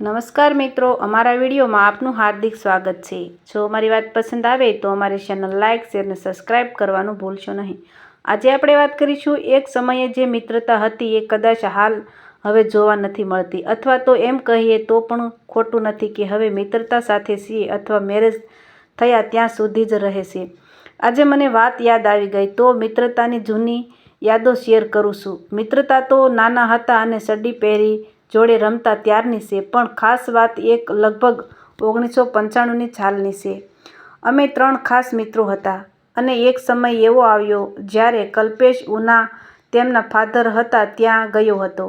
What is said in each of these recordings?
નમસ્કાર મિત્રો, અમારા વિડીયોમાં આપનું હાર્દિક સ્વાગત છે. જો અમારી વાત પસંદ આવે તો અમારી ચેનલ લાઇક શેર અને સબસ્ક્રાઇબ કરવાનું ભૂલશો નહીં. આજે આપણે વાત કરીશું એક સમયે જે મિત્રતા હતી એ કદાચ હાલ હવે જોવા નથી મળતી. અથવા તો એમ કહીએ તો પણ ખોટું નથી કે હવે મિત્રતા સાથે છીએ અથવા મેરેજ થયા ત્યાં સુધી જ રહે છે. આજે મને વાત યાદ આવી ગઈ તો મિત્રતાની જૂની યાદો શેર કરું છું. મિત્રતા તો નાના હતા અને સડી પહેરી જોડે રમતા ત્યારની છે. પણ ખાસ વાત એક લગભગ ઓગણીસો પંચાણુંની સાલની છે. અમે ત્રણ ખાસ મિત્રો હતા અને એક સમય એવો આવ્યો જ્યારે કલ્પેશ ઉના તેમના ફાધર હતા ત્યાં ગયો હતો.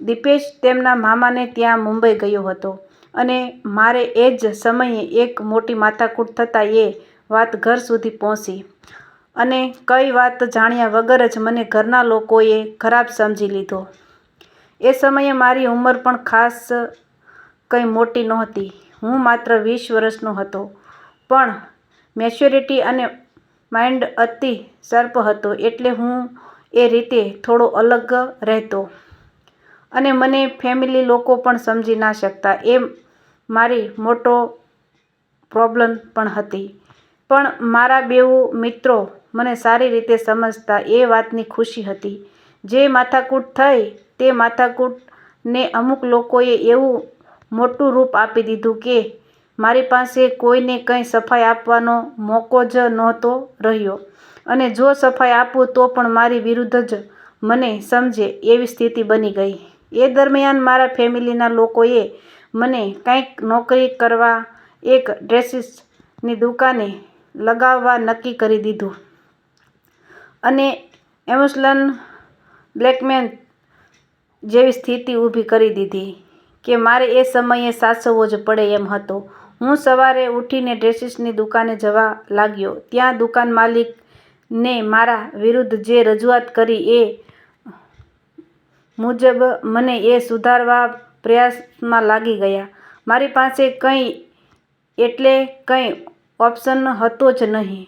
દીપેશ તેમના મામાને ત્યાં મુંબઈ ગયો હતો અને મારે એ જ સમયે એક મોટી માથાકૂટ થતાં એ વાત ઘર સુધી પહોંચી. અને કઈ વાત જાણ્યા વગર જ મને ઘરના લોકોએ ખરાબ સમજી લીધો. એ સમયે મારી ઉંમર પણ ખાસ કંઈ મોટી નહોતી. હું માત્ર વીસ વર્ષનો હતો. પણ મેચ્યોરિટી અને માઇન્ડ અતિ સર્પ હતો એટલે હું એ રીતે થોડો અલગ રહેતો. અને મને ફેમિલી લોકો પણ સમજી ના શકતા. એ મારી મોટો પ્રોબ્લેમ પણ હતી. પણ મારા બેઉ મિત્રો મને સારી રીતે સમજતા એ વાતની ખુશી હતી. જે માથાકૂટ થઈ તે માથાકૂટને અમુક લોકોએ એવું મોટું રૂપ આપી દીધું કે, મારી પાસે કોઈને કંઈ સફાઈ આપવાનો મોકો જ નહોતો રહ્યો. અને જો સફાઈ આપું તો પણ મારી વિરુદ્ધ જ મને સમજે એવી સ્થિતિ બની ગઈ. એ દરમિયાન મારા ફેમિલીના લોકોએ મને કંઈક નોકરી કરવા, એક ડ્રેસીસની દુકાને લગાવવા નક્કી કરી દીધું. અને ઇમોશનલ બ્લેકમેલ જેવી સ્થિતિ ઊભી કરી દીધી કે મારે એ સમયે સાચવવો જ પડે એમ હતો. હું સવારે ઉઠીને ડ્રેસીસની દુકાને જવા લાગ્યો. ત્યાં દુકાન માલિકને મારા વિરુદ્ધ જે રજૂઆત કરી એ મુજબ મને એ સુધારવા પ્રયાસમાં લાગી ગયા. મારી પાસે કંઈ એટલે કંઈ ઓપ્શન હતો જ નહીં.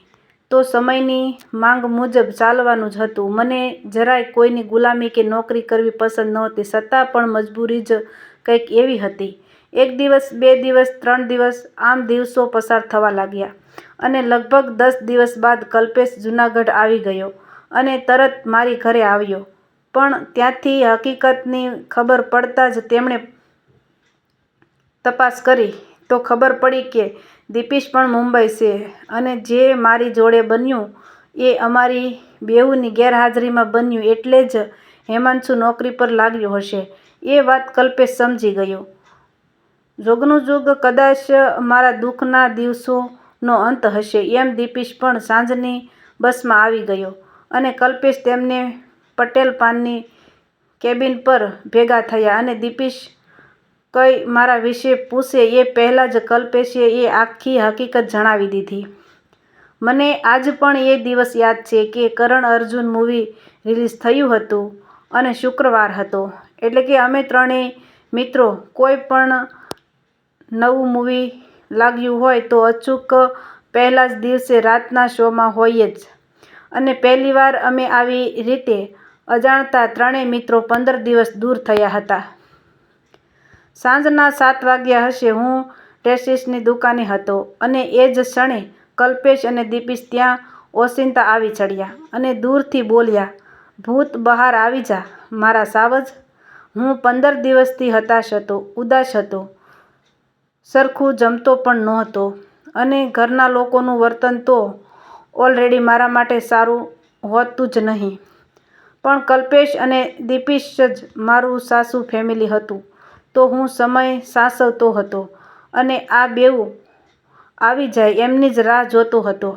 તો સમયની માંગ મુજબ ચાલવાનું જ હતું. મને જરાય કોઈની ગુલામી કે નોકરી કરવી પસંદ નહોતી છતાં પણ મજબૂરી જ કંઈક એવી હતી. એક દિવસ, બે દિવસ, ત્રણ દિવસ, આમ દિવસો પસાર થવા લાગ્યા અને લગભગ દસ દિવસ બાદ કલ્પેશ જૂનાગઢ આવી ગયો અને તરત મારી ઘરે આવ્યો. પણ ત્યાંથી હકીકતની ખબર પડતાં જ તેમણે તપાસ કરી. તો ખબર પડી કે દીપેશ પણ મુંબઈ છે અને જે મારી જોડે બન્યું એ અમારી બેઉની ગેરહાજરીમાં બન્યું એટલે જ હેમાંશુ નોકરી પર લાગ્યો હશે. એ વાત કલ્પેશ સમજી ગયો. જોગનું જોગ કદાચ મારા દુઃખના દિવસોનો અંત હશે એમ દીપેશ પણ સાંજની બસમાં આવી ગયો અને કલ્પેશ તેમને પટેલ પાનની કેબિન પર ભેગા થયા અને દીપેશ કંઈ મારા વિશે પૂછે એ પહેલાં જ કલ્પેશે એ આખી હકીકત જણાવી દીધી. મને આજ પણ એ દિવસ યાદ છે કે કરણ અર્જુન મૂવી રિલીઝ થયું હતું અને શુક્રવાર હતો. એટલે કે અમે ત્રણેય મિત્રો કોઈ પણ નવું મૂવી લાગ્યું હોય તો અચૂક પહેલા જ દિવસે રાતના શોમાં હોઈએ જ. અને પહેલીવાર અમે આવી રીતે અજાણતા ત્રણેય મિત્રો પંદર દિવસ દૂર થયા હતા. સાંજના સાત વાગ્યા હશે હું ટેસ્ટિસની દુકાને હતો અને એ જ ક્ષણે કલ્પેશ અને દીપીશ ત્યાં ઓશિંતા આવી ચડ્યા અને દૂરથી બોલ્યા, ભૂત બહાર આવી જા, મારા સાવજ. હું પંદર દિવસથી હતાશ હતો, ઉદાસ હતો. સરખું જમતો પણ નહોતો અને ઘરના લોકોનું વર્તન તો ઓલરેડી મારા માટે સારું હોતું જ નહીં. પણ કલ્પેશ અને દીપીશ જ મારું સાસુ ફેમિલી હતું. તો હું સમય સાચવતો હતો અને આ બેઉ આવી જાય એમની જ રાહ જોતો હતો.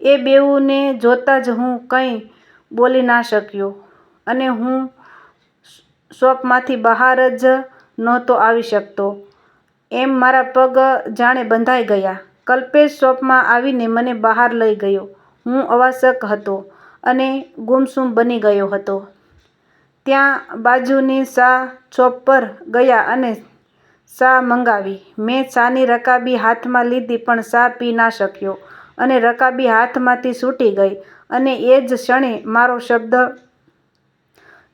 એ બેઉને જોતાં જ હું કંઈ બોલી ના શક્યો અને હું શોપમાંથી બહાર જ નહોતો આવી શકતો. એમ મારા પગ જાણે બંધાઈ ગયા. કલ્પેશ શોપમાં આવીને મને બહાર લઈ ગયો. હું અવાશક હતો અને ગુમસુમ બની ગયો હતો. ત્યાં બાજુની શા શોપ પર ગયા અને શા મંગાવી. મેં શાની રકાબી હાથમાં લીધી પણ શા પી ના શક્યો અને રકાબી હાથમાંથી છૂટી ગઈ અને એ જ ક્ષણે મારો શબ્દ,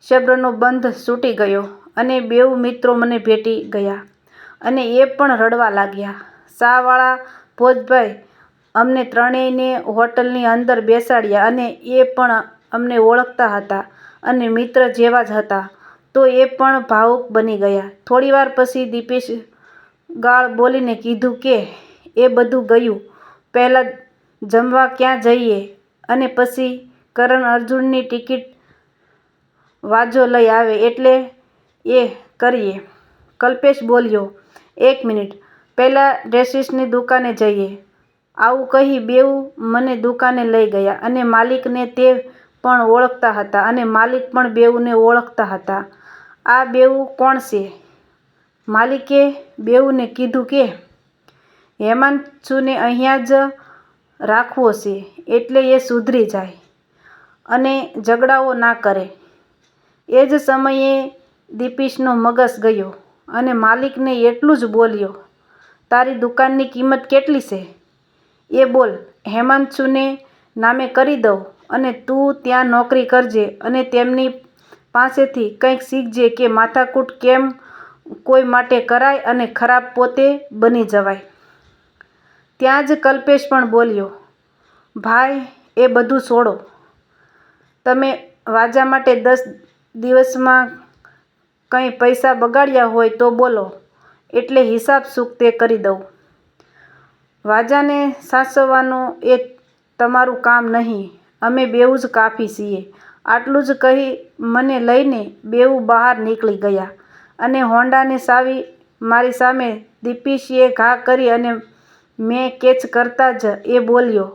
શબ્દનો બંધ છૂટી ગયો અને બેઉ મિત્રો મને ભેટી ગયા અને એ પણ રડવા લાગ્યા. શાવાળા ભોજભાઈ અમને ત્રણેયને હોટલની અંદર બેસાડ્યા અને એ પણ અમને ઓળખતા હતા. અને મિત્ર જેવા જ હતા, તો એ પણ ભાવુક બની ગયા. થોડીવાર પછી દીપેશ ગાળ બોલીને કીધું કે, એ બધું ગયું. પહેલાં જમવા ક્યાં જઈએ? અને પછી કરણ અર્જુનની ટિકિટ વાજો લઈ આવે એટલે એ કરીએ. કલ્પેશ બોલ્યો, એક મિનિટ. પહેલાં ડ્રેસીસની દુકાને જઈએ. આવું કહી બેઉ મને દુકાને લઈ ગયા અને માલિકને તે પણ ઓળખતા હતા અને માલિક પણ બેઉને ઓળખતા હતા. આ બેઉ કોણ છે? માલિકે બેઉને કીધું કે, હેમાંશુને અહીંયા જ રાખવો છે, એટલે એ સુધરી જાય અને ઝઘડાઓ ના કરે. એ જ સમયે દીપીશનો મગજ ગયો અને માલિકને એટલું જ બોલ્યો, તારી દુકાનની કિંમત કેટલી છે? એ બોલ, હેમાંશુને નામે કરી દઉં. અને તું ત્યાં નોકરી કરજે અને તેમની પાસેથી કંઈક શીખજે કે માથાકૂટ કેમ કોઈ માટે કરાય અને ખરાબ પોતે બની જવાય. ત્યાં જ કલ્પેશ પણ બોલ્યો, ભાઈ, એ બધું છોડો. તમે વાજા માટે દસ દિવસમાં કંઈ પૈસા બગાડ્યા હોય તો બોલો, એટલે હિસાબ સુખ તે કરી દઉં. વાજાને સાચવવાનું એ તમારું કામ નહીં. અમે બેઉ જ કાફી છીએ. આટલું જ કહી મને લઈને બેઉ બહાર નીકળી ગયા અને હોન્ડાને સાવી મારી સામે દીપેશીએ ઘા કરી અને મેં કેચ કરતાં જ એ બોલ્યો,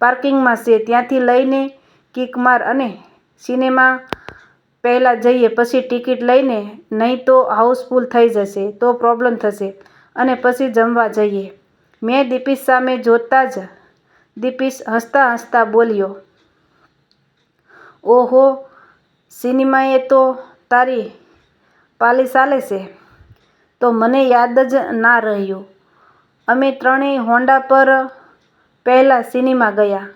પાર્કિંગમાં છે, ત્યાંથી લઈને કિક માર અને સિનેમા પહેલાં જઈએ, પછી ટિકિટ લઈને નહીં તો હાઉસફુલ થઈ જશે, તો પ્રોબ્લેમ થશે અને પછી જમવા જઈએ. મેં દીપીશ સામે જોતાં જ દીપેશ હસતા હસતા બોલ્યો, ઓહો, સિનેમાએ તો તારી પાલી ચાલે છે. તો મને યાદ જ ના રહ્યું. અમે ત્રણેય હોન્ડા પર પહેલાં સિનેમા ગયા.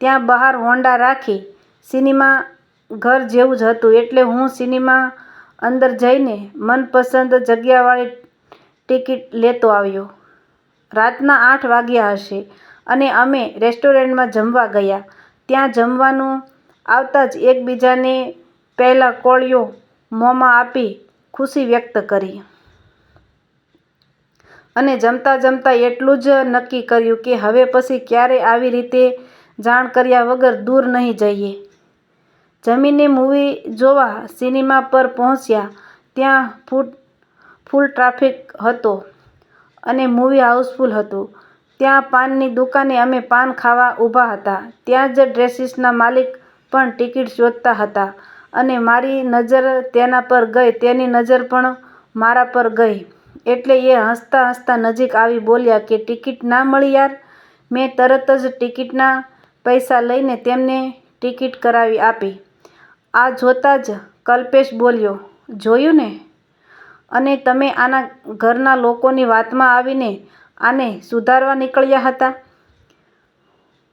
ત્યાં બહાર હોન્ડા રાખી સિનેમા ઘર જેવું જ હતું. એટલે હું સિનેમા અંદર જઈને મનપસંદ જગ્યાવાળી ટિકિટ લેતો આવ્યો. રાતના આઠ વાગ્યા હશે અને અમે રેસ્ટોરન્ટમાં જમવા ગયા. ત્યાં જમવાનું આવતાં જ એકબીજાને પહેલાં કોળિયો મોંમાં આપી ખુશી વ્યક્ત કરી. અને જમતાં જમતાં એટલું જ નક્કી કર્યું કે હવે પછી ક્યારે આવી રીતે જાણ કર્યા વગર દૂર નહીં જઈએ. જમીને મૂવી જોવા સિનેમા પર પહોંચ્યા ત્યાં ફૂટ, ફૂલ ટ્રાફિક હતો. અને મૂવી હાઉસફુલ હતું. ત્યાં પાનની દુકાને અમે પાન ખાવા ઊભા હતા. ત્યાં જ ડ્રેસીસના માલિક પણ ટિકિટ શોધતા હતા. અને મારી નજર તેના પર ગઈ. તેની નજર પણ મારા પર ગઈ. એટલે એ હસતાં હસતાં નજીક આવી બોલ્યા કે ટિકિટ ના મળી યાર. મેં તરત જ ટિકિટના પૈસા લઈને તેમને ટિકિટ કરાવી આપી. આ જોતાં જ કલ્પેશ બોલ્યો, જોયું ને? અને તમે આના ઘરના લોકોની વાતમાં આવીને આને સુધારવા નીકળ્યા હતા.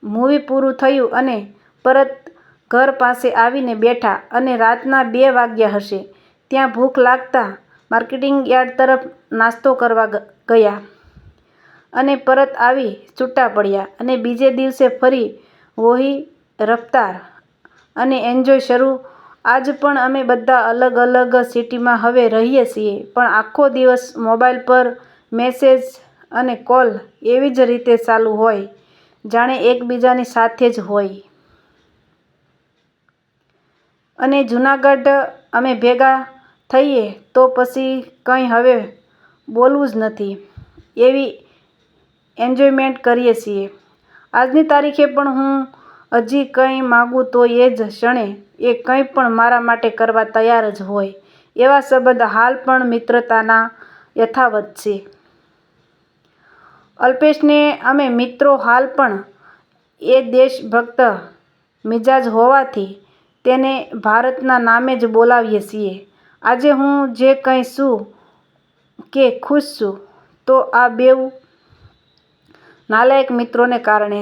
મૂવી પૂરું થયું અને પરત ઘર પાસે આવીને બેઠા અને રાતના બે વાગ્યા હશે. ત્યાં ભૂખ લાગતાં માર્કેટિંગ યાર્ડ તરફ નાસ્તો કરવા ગયા. અને પરત આવી છૂટા પડ્યા અને બીજે દિવસે ફરી વોહી, રફતાર અને એન્જોય શરૂ આજ પણ અમે બધા અલગ અલગ સિટીમાં હવે રહીએ છીએ. પણ આખો દિવસ મોબાઈલ પર મેસેજ અને કોલ એવી જ રીતે ચાલુ હોય, જાણે એકબીજાની સાથે જ હોય. અને જૂનાગઢ અમે ભેગા થઈએ તો પછી કંઈ હવે બોલવું જ નથી. એવી એન્જોયમેન્ટ કરીએ છીએ. આજની તારીખે પણ હું હજી કંઈ માગું તો એ જ ક્ષણે એ કંઈ પણ મારા માટે કરવા તૈયાર જ હોય. એવા સંબંધ હાલ પણ મિત્રતાના યથાવત છે. અલ્પેશને અમે મિત્રો હાલ પણ એ દેશભક્ત મિજાજ હોવાથી તેને ભારતના નામે જ બોલાવીએ છીએ. આજે હું જે કંઈ છું કે ખુશ છું, તો આ બેઉ નાલાયક મિત્રોને કારણે